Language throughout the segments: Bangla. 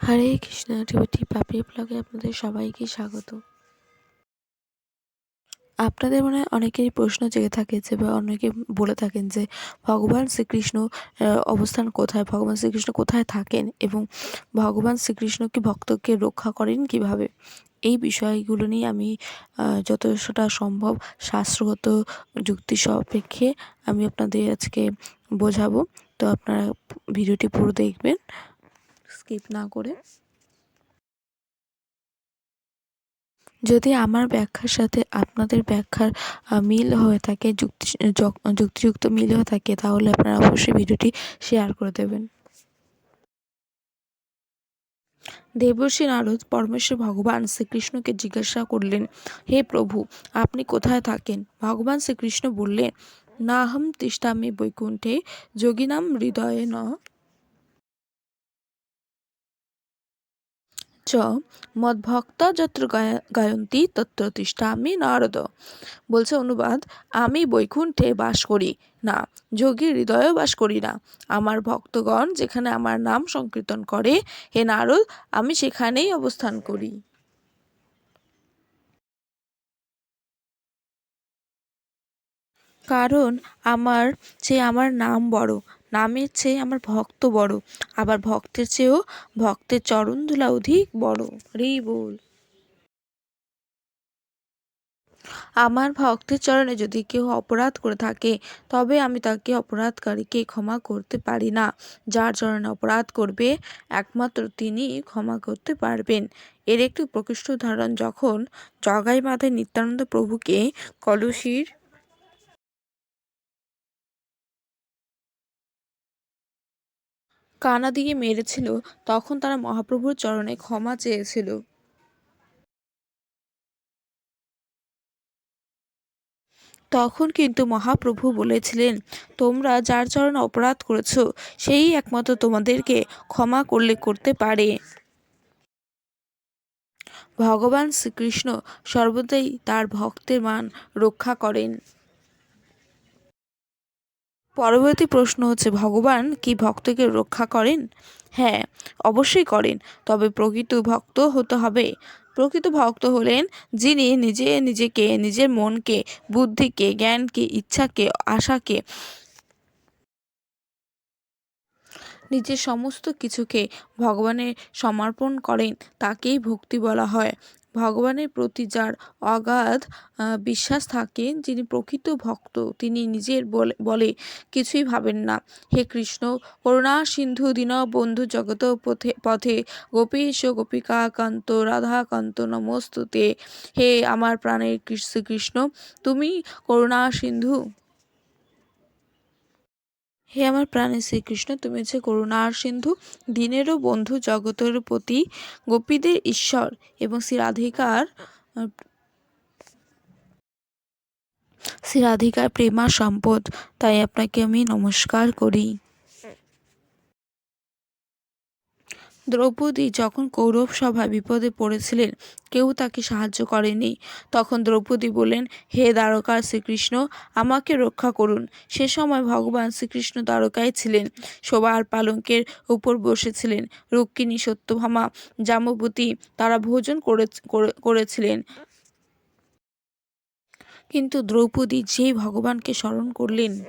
হরে কৃষ্ণ টিভিটি পাপড়ি ব্লগে আপনাদের সবাইকে স্বাগত। আপনাদের মনে অনেকেরই প্রশ্ন জেগে থাকে যে বা অনেকে বলে থাকেন যে ভগবান শ্রীকৃষ্ণ অবস্থান কোথায়? ভগবান শ্রীকৃষ্ণ কোথায় থাকেন এবং ভগবান শ্রীকৃষ্ণ কি ভক্তকে রক্ষা করেন কীভাবে? এই বিষয়গুলো নিয়ে আমি যতটা সম্ভব শাস্ত্রগত যুক্তি সাপেক্ষে আমি আপনাদের আজকে বোঝাবো। তো আপনারা ভিডিওটি পুরো দেখবেন। স্কিপ না করে। যদি আমার ব্যাখ্যার সাথে আপনাদের ব্যাখ্যার মিল হয়ে থাকে, যুক্তি যুক্তিযুক্ত মিল হয়ে থাকে, তাহলে আপনারা অবশ্যই ভিডিওটি শেয়ার করে দেবেন। দেবর্ষী নারদ পরমেশ্বর ভগবান শ্রীকৃষ্ণকে জিজ্ঞাসা করলেন, হে প্রভু, আপনি কোথায় থাকেন? ভগবান শ্রীকৃষ্ণ বললেন না হম তিষ্ঠামি বৈকুণ্ঠে যোগিনাম হৃদয়ে ন চ মদ্ভক্ত যত্র গায়- গায়ন্তী তত্র তিষ্ঠামি নারদ বলছে অনুবাদ, আমি বৈকুণ্ঠে বাস করি না যোগীর হৃদয়ে বাস করি না। আমার ভক্তগণ যেখানে আমার নাম সংকীর্তন করে, হে নারদ, আমি সেখানেই অবস্থান করি। কারণ আমার সে আমার নাম বড় নামের চেয়ে আমার ভক্ত বড়, আবার ভক্তের চেয়েও ভক্তের চরণ চরণধুলা অধিক বড়। রে বল। আমার ভক্তের চরণে যদি কেউ অপরাধ করে থাকে, তবে আমি তাকে অপরাধকারীকে ক্ষমা করতে পারি না। যার চরণে অপরাধ করবে, একমাত্র তিনি ক্ষমা করতে পারবেন। এর একটি প্রকৃষ্ট উদাহরণ, যখন জগাই মাথায় নিত্যানন্দ প্রভুকে কলসির কানা দিয়ে মেরেছিল, তখন তারা মহাপ্রভুর চরণে ক্ষমা চেয়েছিল। তখন কিন্তু মহাপ্রভু বলেছিলেন, তোমরা যার চরণে অপরাধ করেছ, সেই একমাত্র তোমাদেরকে ক্ষমা করলে করতে পারে। ভগবান শ্রীকৃষ্ণ সর্বদাই তার ভক্তের মান রক্ষা করেন। পরবর্তী প্রশ্ন হচ্ছে, ভগবান কি ভক্তকে রক্ষা করেন? হ্যাঁ অবশ্যই করেন, তবে প্রকৃত ভক্ত হতে হবে। প্রকৃত ভক্ত হলেন যিনি নিজে নিজেকে, নিজের মনকে, বুদ্ধিকে, জ্ঞানকে, ইচ্ছাকে, আশাকে, নিজের সমস্ত কিছুকে ভগবানের সমর্পণ করেন, তাকেই ভক্তি বলা হয়। ভগবানের প্রতি যার অগাধ বিশ্বাস থাকে, যিনি প্রকৃত ভক্ত, তিনি নিজের বলে কিছুই ভাবেন না। হে কৃষ্ণ, করুণা সিন্ধু দীনবন্ধু জগত পথে পথে, গোপীশ গোপিকা কান্ত রাধাকান্ত নমস্তুতে। হে আমার প্রাণের কৃষ্ণ, তুমি করুণা সিন্ধু হে আমার প্রাণে শ্রীকৃষ্ণ, তুমি হচ্ছে করুণা আর সিন্ধু, দিনেরও বন্ধু, জগতের প্রতি গোপীদের ঈশ্বর এবং শ্রীরাধিকার শ্রীরাধিকার শ্রী রাধিকার প্রেমা সম্পদ। তাই আপনাকে আমি নমস্কার করি। দ্রৌপদী যখন কৌরব সভায় বিপদে পড়েছিলেন, কেউ তাকে সাহায্য করেনি। তখন দ্রৌপদী বললেন, হে দ্বারকার শ্রীকৃষ্ণ, আমাকে রক্ষা করুন। সে সময় ভগবান শ্রীকৃষ্ণ দ্বারকায় ছিলেন। শোবার পালঙ্কের উপর বসেছিলেন। রুক্মিণী সত্যভামা, জামবতী, তারা ভোজন করে, করে- করেছিলেন। কিন্তু দ্রৌপদী যেই ভগবানকে স্মরণ করলেন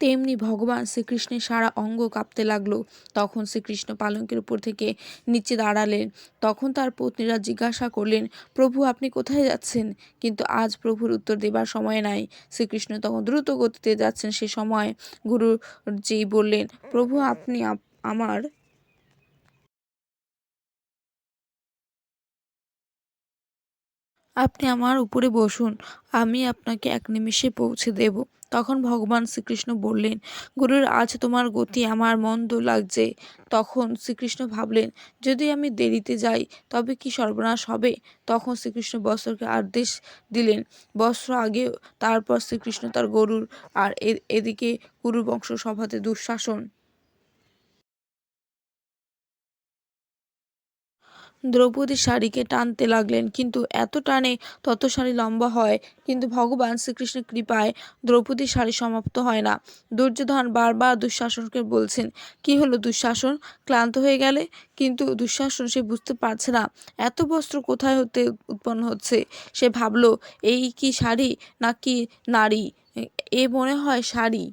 তেমনি ভগবান শ্রীকৃষ্ণের সারা অঙ্গ কাঁপতে লাগল। তখন শ্রীকৃষ্ণ পালঙ্কের উপর থেকে নিচে দাঁড়ালেন। তখন তার পত্নীরা জিজ্ঞাসা করলেন, প্রভু, আপনি কোথায় যাচ্ছেন? কিন্তু আজ প্রভুর উত্তর দেবার সময় নাই। শ্রীকৃষ্ণ তখন দ্রুত গতিতে যাচ্ছেন। সে সময় গুরুজি বললেন, প্রভু, আপনি আপ- আমার আপনি আমার উপরে বসুন, আমি আপনাকে এক নিমিষে পৌঁছে দেব। তখন ভগবান শ্রীকৃষ্ণ বললেন, গুরুর, আজ তোমার গতি আমার মন্দ লাগছে। তখন শ্রীকৃষ্ণ ভাবলেন, যদি আমি দেরিতে যাই, তবে কি সর্বনাশ হবে? তখন শ্রীকৃষ্ণ বস্ত্রকে আদেশ দিলেন বস্ত্র আগে, তারপর শ্রীকৃষ্ণ তার গরুর, আর এদিকে গুরু বংশ সভাতে দুঃশাসন। দ্রৌপদীর শাড়িকে টানতে লাগলেন। কিন্তু এত টানে তত শাড়ি লম্বা হয়। কিন্তু ভগবান শ্রীকৃষ্ণের কৃপায় দ্রৌপদীর শাড়ি সমাপ্ত হয় না। দুর্যোধন বারবার দুঃশাসনকে বলছেন, কি হলো দুঃশাসন? ক্লান্ত হয়ে গেলে? কিন্তু দুঃশাসন সে বুঝতে পারছে না। এত বস্ত্র কোথায় হতে উৎপন্ন হচ্ছে? সে ভাবলো, এই কি শাড়ি নাকি নারী? এ মনে হয় শাড়ি।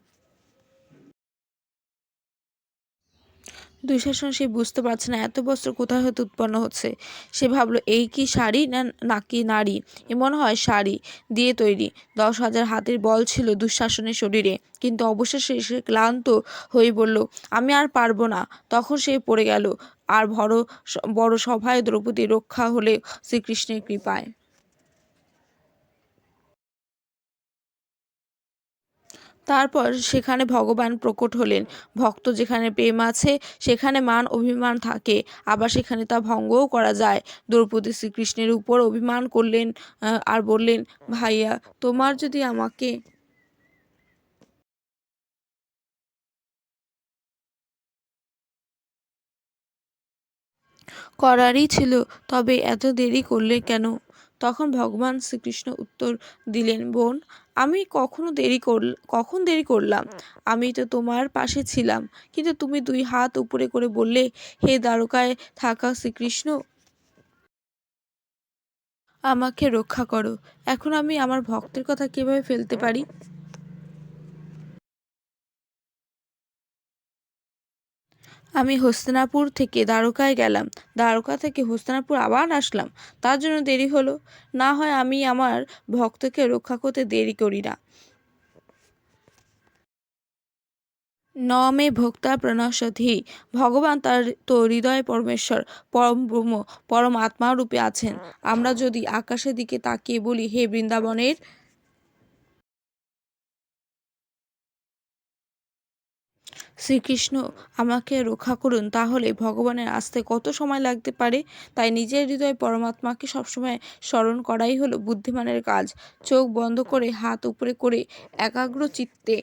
দুঃশাসন সে বুঝতে পারছে না, এত বস্ত্র কোথায় হতে উৎপন্ন হচ্ছে? সে ভাবলো, এই কি শাড়ি না নাকি নারী? এ মনে হয় শাড়ি দিয়ে তৈরি। দশ হাজার হাতের বল ছিল দুঃশাসনের শরীরে, কিন্তু অবশেষে সে ক্লান্ত হয়ে বলল, আমি আর পারব না। তখন সে পড়ে গেল, আর বড় বড় সভায় দ্রৌপদী রক্ষা হলে শ্রীকৃষ্ণের কৃপায়। তারপর সেখানে ভগবান প্রকট হলেন। ভক্ত যেখানে প্রেম আছে, সেখানে মান অভিমান থাকে। আবার সেখানে তা ভঙ্গও করা যায়। দ্রৌপদী শ্রীকৃষ্ণের উপর অভিমান করলেন আর বললেন, ভাইয়া, তোমার যদি আমাকে করারই ছিল, তবে এত দেরি করলে কেন? তখন ভগবান শ্রীকৃষ্ণ উত্তর দিলেন, বোন, আমি কখনো দেরি কর, কখন দেরি করলাম? আমি তো তোমার পাশে ছিলাম। কিন্তু তুমি দুই হাত উপরে করে বললে, হে দ্বারকায় থাকা শ্রীকৃষ্ণ, আমাকে রক্ষা করো। এখন আমি আমার ভক্তের কথা কীভাবে ফেলতে পারি? আমি হস্তিনাপুর থেকে দ্বারকায় গেলাম। দ্বারকা থেকে হস্তিনাপুর আবার আসলাম। তার জন্য দেরি হলো। না হয় আমি আমার ভক্তকে রক্ষা করতে দেরি করি না। ন মে ভোক্তা প্রণশধি ভগবান তার তো হৃদয় পরমেশ্বর, পরম ব্রহ্ম, পরম আত্মা রূপে আছেন। আমরা যদি আকাশের দিকে তাকিয়ে বলি, হে বৃন্দাবনের শ্রীকৃষ্ণ, আমাকে রক্ষা করুন, তাহলে ভগবানের আসতে কত সময় লাগতে পারে? তাই নিজের হৃদয়ে পরমাত্মাকে সবসময় স্মরণ করাই হলো বুদ্ধিমানের কাজ। চোখ বন্ধ করে, হাত উপরে করে, একাগ্র চিত্তে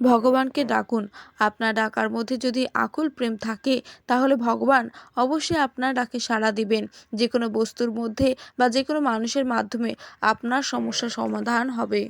ভগবানকে ডাকুন। আপনার ডাকার মধ্যে যদি আকুল প্রেম থাকে, তাহলে ভগবান অবশ্যই আপনার ডাকে সাড়া দিবেন। যে কোনো বস্তুর মধ্যে বা যে কোনো মানুষের মাধ্যমে আপনার সমস্যার সমাধান হবে।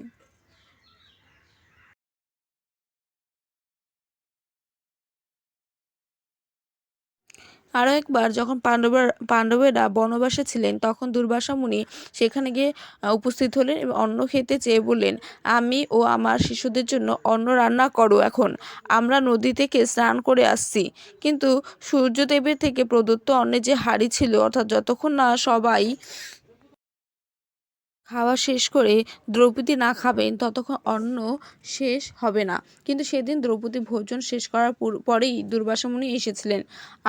আরও একবার যখন পাণ্ডবের, পাণ্ডবেরা বনবাসে ছিলেন, তখন দুর্বাসা মুনি সেখানে গিয়ে উপস্থিত হলেন এবং অন্ন খেতে চেয়ে বললেন, আমি ও আমার শিশুদের জন্য অন্ন রান্না করো এখন। আমরা নদী থেকে স্নান করে আসছি। কিন্তু সূর্যদেবের থেকে প্রদত্ত অন্নের যে হাড়ি ছিল, অর্থাৎ যতক্ষণ না সবাই খাওয়া শেষ করে দ্রৌপদী না খাবেন, ততক্ষণ অন্ন শেষ হবে না। কিন্তু সেদিন দ্রৌপদী ভোজন শেষ করার পরেই দুর্বাসা মুনি এসেছিলেন।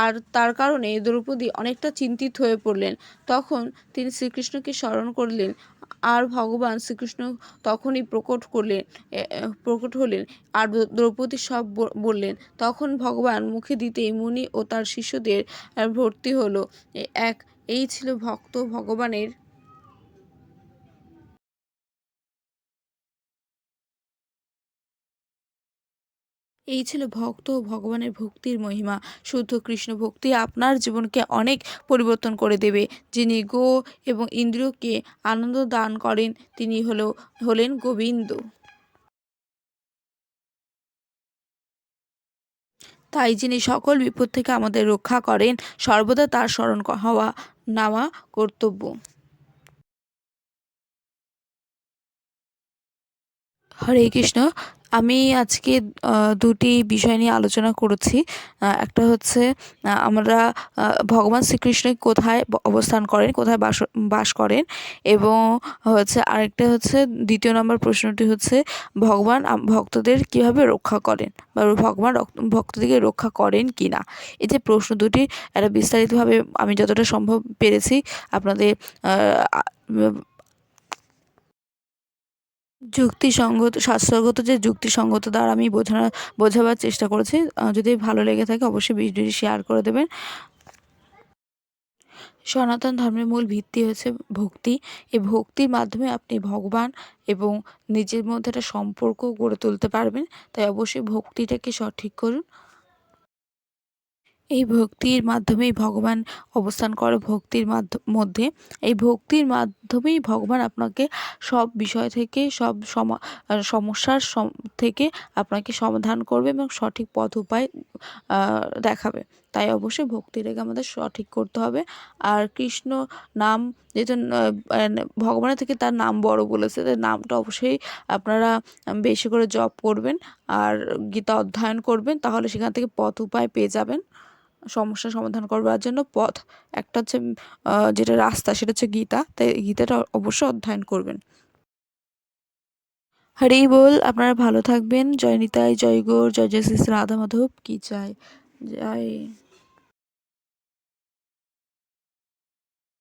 আর তার কারণে দ্রৌপদী অনেকটা চিন্তিত হয়ে পড়লেন। তখন তিনি শ্রীকৃষ্ণকে স্মরণ করলেন। আর ভগবান শ্রীকৃষ্ণ তখনই প্রকট করলেন প্রকট হলেন। আর দ্রৌপদী সব বললেন। তখন ভগবান মুখে দিতেই মুনি ও তার শিষ্যদের ভর্তি হলো। এক, এই ছিল ভক্ত ভগবানের এই ছিল ভক্ত ও ভগবানের ভক্তির মহিমা। শুদ্ধ কৃষ্ণ ভক্তি আপনার জীবনকে অনেক পরিবর্তন করে দেবে। যিনি গো এবং ইন্দ্রিয়কে আনন্দ দান করেন, তিনি হলো, হলেন গোবিন্দ। তাই যিনি সকল বিপদ থেকে আমাদের রক্ষা করেন, সর্বদা তার স্মরণ হওয়া, নেওয়া কর্তব্য। হরে কৃষ্ণ। আমি আজকে দুটি বিষয় নিয়ে আলোচনা করেছি। একটা হচ্ছে আমরা ভগবান শ্রীকৃষ্ণ কোথায় অবস্থান করেন কোথায় বাস বাস করেন এবং হচ্ছে আরেকটা হচ্ছে দ্বিতীয় নম্বর প্রশ্নটি হচ্ছে ভগবান ভক্তদের কীভাবে রক্ষা করেন বা ভগবান ভক্তদেরকে রক্ষা করেন কি না এই যে প্রশ্ন দুটি একটা বিস্তারিতভাবে আমি যতটা সম্ভব পেরেছি আপনাদের যুক্তিসঙ্গত, স্বাস্থ্যগত যে যুক্তিসঙ্গত দ্বারা আমি বোঝানো, বোঝাবার চেষ্টা করেছি যদি ভালো লেগে থাকে অবশ্যই ভিডিওটি শেয়ার করে দেবেন। সনাতন ধর্মের মূল ভিত্তি হচ্ছে ভক্তি। এই ভক্তির মাধ্যমে আপনি ভগবান এবং নিজের মধ্যে একটা সম্পর্ক গড়ে তুলতে পারবেন। তাই অবশ্যই ভক্তিটাকে সঠিক করুন। এই ভক্তির মাধ্যমেই ভগবান অবস্থান করে, ভক্তির মাধ্য এই ভক্তির মাধ্যমেই ভগবান আপনাকে সব বিষয় থেকে, সব সমা সমস্যার থেকে আপনাকে সমাধান করবে এবং সঠিক পথ উপায় দেখাবে। তাই অবশ্যই ভক্তিটাকে আমাদের সঠিক করতে হবে। আর কৃষ্ণ নাম যেহেতু ভগবানের থেকে তার নাম বড় বলেছে, তাই নামটা অবশ্যই আপনারা বেশি করে জপ করবেন আর গীতা অধ্যয়ন করবেন, তাহলে সেখান থেকে পথ উপায় পেয়ে যাবেন। সমস্যার সমাধান করবার জন্য পথ। একটা হচ্ছে যেটা রাস্তা, সেটা হচ্ছে গীতা। তাই গীতাটা অবশ্যই অধ্যয়ন করবেন। হরি বল, আপনারা ভালো থাকবেন। জয় নিতাই, জয় জয় জয় শ্রী রাধা মাধব কি চাই? জয়।